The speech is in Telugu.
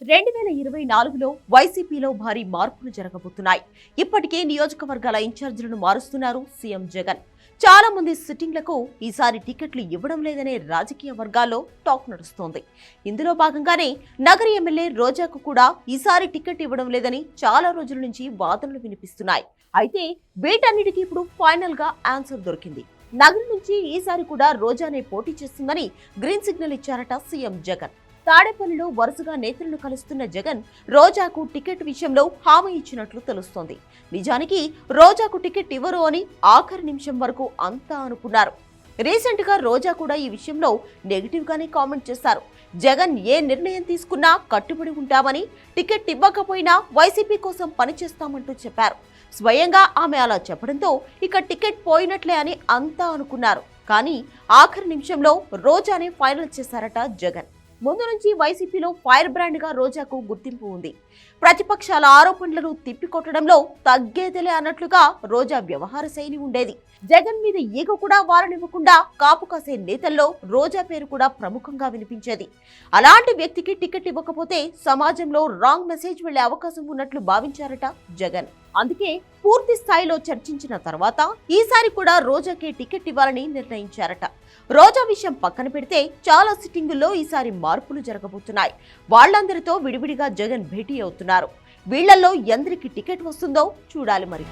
రెండు వేల ఇరవై నాలుగులో వైసీపీలో భారీ మార్పులు జరగబోతున్నాయి. ఇప్పటికే నియోజకవర్గాల ఇన్ఛార్జీలను మారుస్తున్నారు సీఎం జగన్. చాలా మంది సిట్టింగ్లకు ఈసారి టికెట్లు ఇవ్వడం లేదనే రాజకీయ వర్గాల్లో టాక్ నడుస్తోంది. ఇందులో భాగంగానే నగర ఎమ్మెల్యే రోజాకు కూడా ఈసారి టికెట్ ఇవ్వడం లేదని చాలా రోజుల నుంచి వాదనలు వినిపిస్తున్నాయి. అయితే వీటన్నిటికీ ఇప్పుడు ఫైనల్గా ఆన్సర్ దొరికింది. నగరం నుంచి ఈసారి కూడా రోజానే పోటీ చేస్తుందని గ్రీన్ సిగ్నల్ ఇచ్చారట సీఎం జగన్. తాడేపల్లిలో వరుసగా నేతలను కలుస్తున్న జగన్ రోజాకు టికెట్ విషయంలో హామీ ఇచ్చినట్లు తెలుస్తోంది. నిజానికి రోజాకు టికెట్ ఇవ్వరు అని ఆఖరి నిమిషం వరకు అంతా అనుకున్నారు. రీసెంట్గా రోజా కూడా ఈ విషయంలో నెగిటివ్ గానే కామెంట్ చేశారు. జగన్ ఏ నిర్ణయం తీసుకున్నా కట్టుబడి ఉంటామని టికెట్ ఇవ్వకపోయినా వైసీపీ కోసం పనిచేస్తామంటూ చెప్పారు. స్వయంగా ఆమె అలా చెప్పడంతో ఇక టికెట్ పోయినట్లే అని అంతా అనుకున్నారు. కానీ ఆఖరి నిమిషంలో రోజానే ఫైనల్ చేశారట జగన్. ముందు నుంచి వైసీపీలో ఫైర్ బ్రాండ్గా రోజాకు గుర్తింపు ఉంది. ప్రతిపక్షాల ఆరోపణలను తిప్పికొట్టడంలో తగ్గేదిలే అన్నట్లుగా రోజా వ్యవహార శైలి ఉండేది. జగన్ మీద ఈగ కూడా వారనివ్వకుండా కాపు కాసే నేతల్లో రోజా పేరు కూడా ప్రముఖంగా వినిపించేది. అలాంటి వ్యక్తికి టికెట్ ఇవ్వకపోతే సమాజంలో రాంగ్ మెసేజ్ వెళ్ళే అవకాశం ఉన్నట్లు భావించారట జగన్. అందుకే పూర్తి స్థాయిలో చర్చించిన తర్వాత ఈసారి కూడా రోజాకే టికెట్ ఇవ్వాలని నిర్ణయించారట. రోజా విషయం పక్కన పెడితే చాలా సిట్టింగుల్లో ఈసారి మార్పులు జరగబోతున్నాయి. వాళ్ళందరితో విడివిడిగా జగన్ భేటీ అవుతున్నారు. వీళ్ళలో ఎందరికి టికెట్ వస్తుందో చూడాలి మరి.